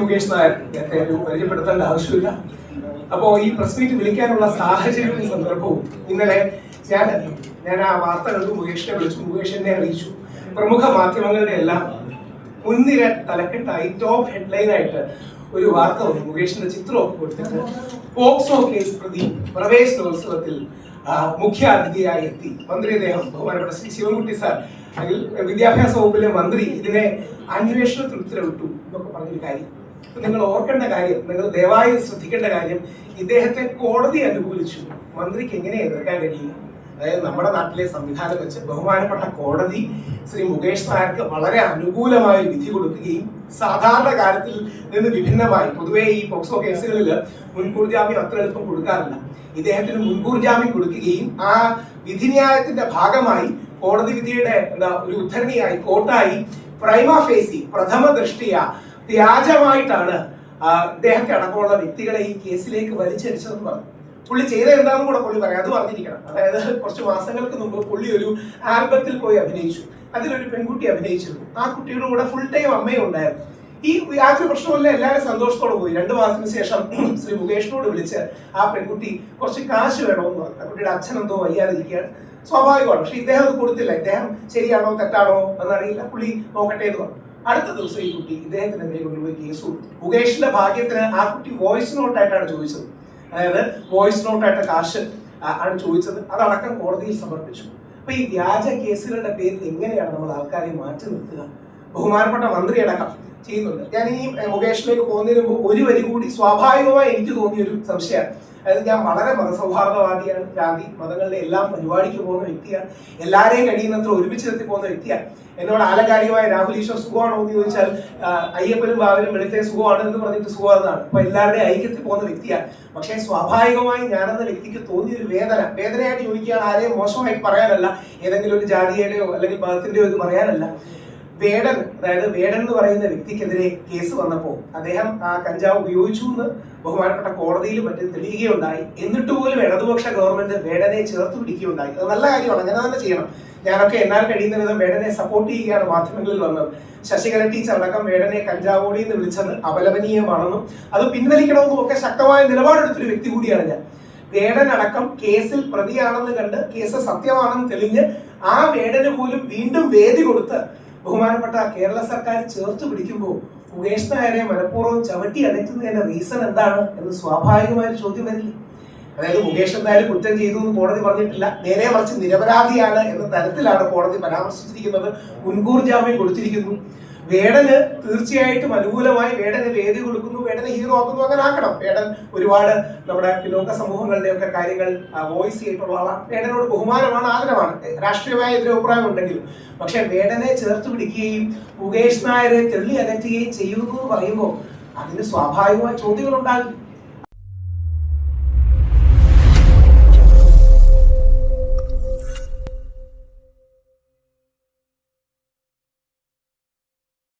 മുകേഷ് നായർ പരിചയപ്പെടുത്തേണ്ട ആവശ്യമില്ല. അപ്പോ ഈ പ്രസ് മീറ്റ് വിളിക്കാനുള്ള സാഹചര്യവും സന്ദർഭവും ഇന്നലെ ഞാൻ ഞാൻ ആ വാർത്ത കണ്ടു മുകേഷിനെ വിളിച്ചു മുകേഷ് എന്നെ അറിയിച്ചു. പ്രമുഖ മാധ്യമങ്ങളുടെ എല്ലാം മുൻനിര തലക്കെട്ടായി ടോപ്പ് ഹെഡ്ലൈൻ ആയിട്ട് ഒരു വാർത്ത വന്നു. മുകേഷിന്റെ ചിത്രമൊക്കെ കൊടുത്തിട്ട് പോക്സോ കേസ് പ്രതി പ്രവേശനോത്സവത്തിൽ മുഖ്യ അതിഥിയായി എത്തി. മന്ത്രി അദ്ദേഹം ബഹുമാനപ്പെട്ട ശ്രീ ശിവൻകുട്ടി സാർ അല്ലെങ്കിൽ വിദ്യാഭ്യാസ വകുപ്പിലെ മന്ത്രി ഇതിനെ അന്വേഷണത്തിൽ ഉത്തരവിട്ടു എന്നൊക്കെ പറഞ്ഞൊരു കാര്യം. നിങ്ങൾ ഓർക്കേണ്ട കാര്യം നിങ്ങൾ ദയവായി ശ്രദ്ധിക്കേണ്ട കാര്യം ഇദ്ദേഹത്തെ കോടതി അനുകൂലിച്ചു. മന്ത്രിക്ക് എങ്ങനെ എതിർക്കാൻ കഴിയും അതായത് നമ്മുടെ നാട്ടിലെ സംവിധാനം വെച്ച് ബഹുമാനപ്പെട്ട കോടതി ശ്രീ മുകേഷ് നായർക്ക് വളരെ അനുകൂലമായ വിധി കൊടുക്കുകയും സാധാരണ കാര്യത്തിൽ നിന്ന് വിഭിന്നമായി പൊതുവെ ഈ പോക്സോ കേസുകളിൽ മുൻകൂർ ജാമ്യം അത്ര എളുപ്പം കൊടുക്കാറില്ല. ഇദ്ദേഹത്തിന് മുൻകൂർ ജാമ്യം കൊടുക്കുകയും ആ വിധിന്യായത്തിന്റെ ഭാഗമായി കോടതി വിധിയുടെ എന്താ ഒരു ഉദ്ധരണിയായി കോട്ടായി പ്രൈമ ഫേസി പ്രഥമ ദൃഷ്ടിയ വ്യാജമായിട്ടാണ് ഇദ്ദേഹത്തെ അടക്കമുള്ള വ്യക്തികളെ ഈ കേസിലേക്ക് വലിച്ചടിച്ചതെന്ന് പറഞ്ഞു. പുള്ളി ചെയ്ത എന്താണെന്ന് കൂടെ പുള്ളി പറയാം. അത് പറഞ്ഞിരിക്കണം. അതായത് കുറച്ച് മാസങ്ങൾക്ക് മുമ്പ് പുള്ളി ഒരു ആൽബത്തിൽ പോയി അഭിനയിച്ചു. അതിലൊരു പെൺകുട്ടി അഭിനയിച്ചിരുന്നു. ആ കുട്ടിയുടെ കൂടെ ഫുൾ ടൈം അമ്മയും ഉണ്ടായിരുന്നു. ഈ യാതൊരു പ്രശ്നമല്ല എല്ലാവരും സന്തോഷത്തോടെ പോയി. രണ്ടു മാസത്തിന് ശേഷം ശ്രീ മുകേഷിനോട് വിളിച്ച് ആ പെൺകുട്ടി കുറച്ച് കാശ് വേണമെന്ന് പറഞ്ഞു. ആ കുട്ടിയുടെ അച്ഛൻ എന്തോ വയ്യാതിരിക്കുകയാണ്. സ്വാഭാവികമാണ്. പക്ഷെ ഇദ്ദേഹം അത് കൊടുത്തില്ല. ഇദ്ദേഹം ശരിയാണോ തെറ്റാണോ എന്നറിയില്ല. പുള്ളി നോക്കട്ടെ എന്ന് പറഞ്ഞു. അടുത്ത ദിവസം ഈ കുട്ടി ഇദ്ദേഹത്തിനെതിരെ കൊണ്ടുപോയി കേസ് കൊടുത്തു. മുകേഷിന്റെ ഭാഗ്യത്തിന് ആ കുട്ടി വോയിസ് നോട്ടായിട്ടാണ് ചോദിച്ചത്. അതായത് വോയിസ് നോട്ടായിട്ട് കാശ് ആണ് ചോദിച്ചത്. അതടക്കം കോടതിയിൽ സമർപ്പിച്ചു. അപ്പൊ ഈ വ്യാജ കേസുകളുടെ പേരിൽ എങ്ങനെയാണ് നമ്മൾ ആൾക്കാരെ മാറ്റി നിർത്തുക? ബഹുമാനപ്പെട്ട മന്ത്രി അടക്കം ചെയ്യുന്നുണ്ട്. ഞാൻ ഈ മുകേഷിലേക്ക് പോകുന്നതിന് മുമ്പ് ഒരു വരി കൂടി സ്വാഭാവികമായി എനിക്ക് തോന്നിയ ഒരു സംശയമാണ്. അതായത് ഞാൻ വളരെ മതസൗഹാർദ്ദവാദിയാണ്. ജാതി മതങ്ങളുടെ എല്ലാം പരിപാടിക്ക് പോകുന്ന വ്യക്തിയാണ്. എല്ലാവരെയും കഴിയുന്നത്ര ഒരുമിച്ച് നിർത്തി പോകുന്ന വ്യക്തിയാണ്. എന്നോട് ആലകാരികമായ രാഹുൽ ഈശ്വർ സുഖമാണോ എന്ന് ചോദിച്ചാൽ അയ്യപ്പനും ബാബനും വെളുത്തേ സുഖമാണ് എന്ന് പറഞ്ഞിട്ട് സുഖമാണെന്നാണ്. അപ്പൊ എല്ലാവരുടെയും ഐക്യത്തിൽ പോകുന്ന വ്യക്തിയാണ്. പക്ഷേ സ്വാഭാവികമായി ഞാനെന്ന വ്യക്തിക്ക് തോന്നിയ ഒരു വേദന വേദനയായിട്ട് ചോദിക്കുകയാണ് ആരെയും മോശമായിട്ട് പറയാനല്ല. ഏതെങ്കിലും ഒരു ജാതിയുടെയോ അല്ലെങ്കിൽ മതത്തിന്റെയോ ഇത് പറയാനല്ല. വേടൻ അതായത് വേടൻ എന്ന് പറയുന്ന വ്യക്തിക്കെതിരെ കേസ് വന്നപ്പോൾ അദ്ദേഹം ആ കഞ്ചാവ് ഉപയോഗിച്ചു എന്ന് ബഹുമാനപ്പെട്ട കോടതിയിൽ മറ്റും തെളിയുകയുണ്ടായി. എന്നിട്ട് പോലും ഇടതുപക്ഷ ഗവൺമെന്റ് വേടനെ ചേർത്ത് പിടിക്കുകയുണ്ടായി. അത് നല്ല കാര്യമാണ് അങ്ങനെ തന്നെ ചെയ്യണം. ഞാനൊക്കെ എന്നാൽ കഴിയുന്ന വിധം വേടനെ സപ്പോർട്ട് ചെയ്യുകയാണ് മാധ്യമങ്ങളിൽ വന്നത്. ശശികല ടീച്ചർ അടക്കം വേടനെ കഞ്ചാവോടി എന്ന് വിളിച്ചത് അപലപനീയമാണെന്നും അത് പിൻവലിക്കണമെന്നും ഒക്കെ ശക്തമായ നിലപാടെടുത്തൊരു വ്യക്തി കൂടിയാണ് ഞാൻ. വേടൻ അടക്കം കേസിൽ പ്രതിയാണെന്ന് കണ്ട് കേസ് സത്യമാണെന്ന് തെളിഞ്ഞ് ആ വേടന് പോലും വീണ്ടും വേദി കൊടുത്ത് ബഹുമാനപ്പെട്ട കേരള സർക്കാർ ചേർത്ത് പിടിക്കുമ്പോൾ മുകേഷ് നായരെ മനഃപൂർവം ചവിട്ടി അടയ്ക്കുന്നതിന്റെ റീസൺ എന്താണ് എന്ന് സ്വാഭാവികമായ ചോദ്യം വരില്ലേ? അതായത് മുകേഷ് എന്തായാലും കുറ്റം ചെയ്തു എന്ന് കോടതി പറഞ്ഞിട്ടില്ല. നേരെ മറിച്ച് നിരപരാധിയാണ് എന്ന തരത്തിലാണ് കോടതി പരാമർശിച്ചിരിക്കുന്നത്. മുൻകൂർ ജാമ്യം കൊടുത്തിരിക്കുന്നു. വേടന് തീർച്ചയായിട്ടും അനുകൂലമായി വേടന് വേദി കൊടുക്കുന്നു വേടന് ഹീറോ ആക്കുന്നു അങ്ങനെ ആക്കണം. വേടൻ ഒരുപാട് നമ്മുടെ ലോക സമൂഹങ്ങളുടെ ഒക്കെ കാര്യങ്ങൾ വോയിസ് ചെയ്തിട്ടുള്ള ആളാണ്. വേടനോട് ബഹുമാനമാണ് ആദരമാണ് രാഷ്ട്രീയമായ എതിരഭിപ്രായം ഉണ്ടെങ്കിലും. പക്ഷെ വേടനെ ചേർത്ത് പിടിക്കുകയും മുകേഷ് നായരെ തെള്ളി അകറ്റുകയും ചെയ്യുന്നു എന്ന് പറയുമ്പോൾ അതിന് സ്വാഭാവികമായ ചോദ്യങ്ങൾ ഉണ്ടാകും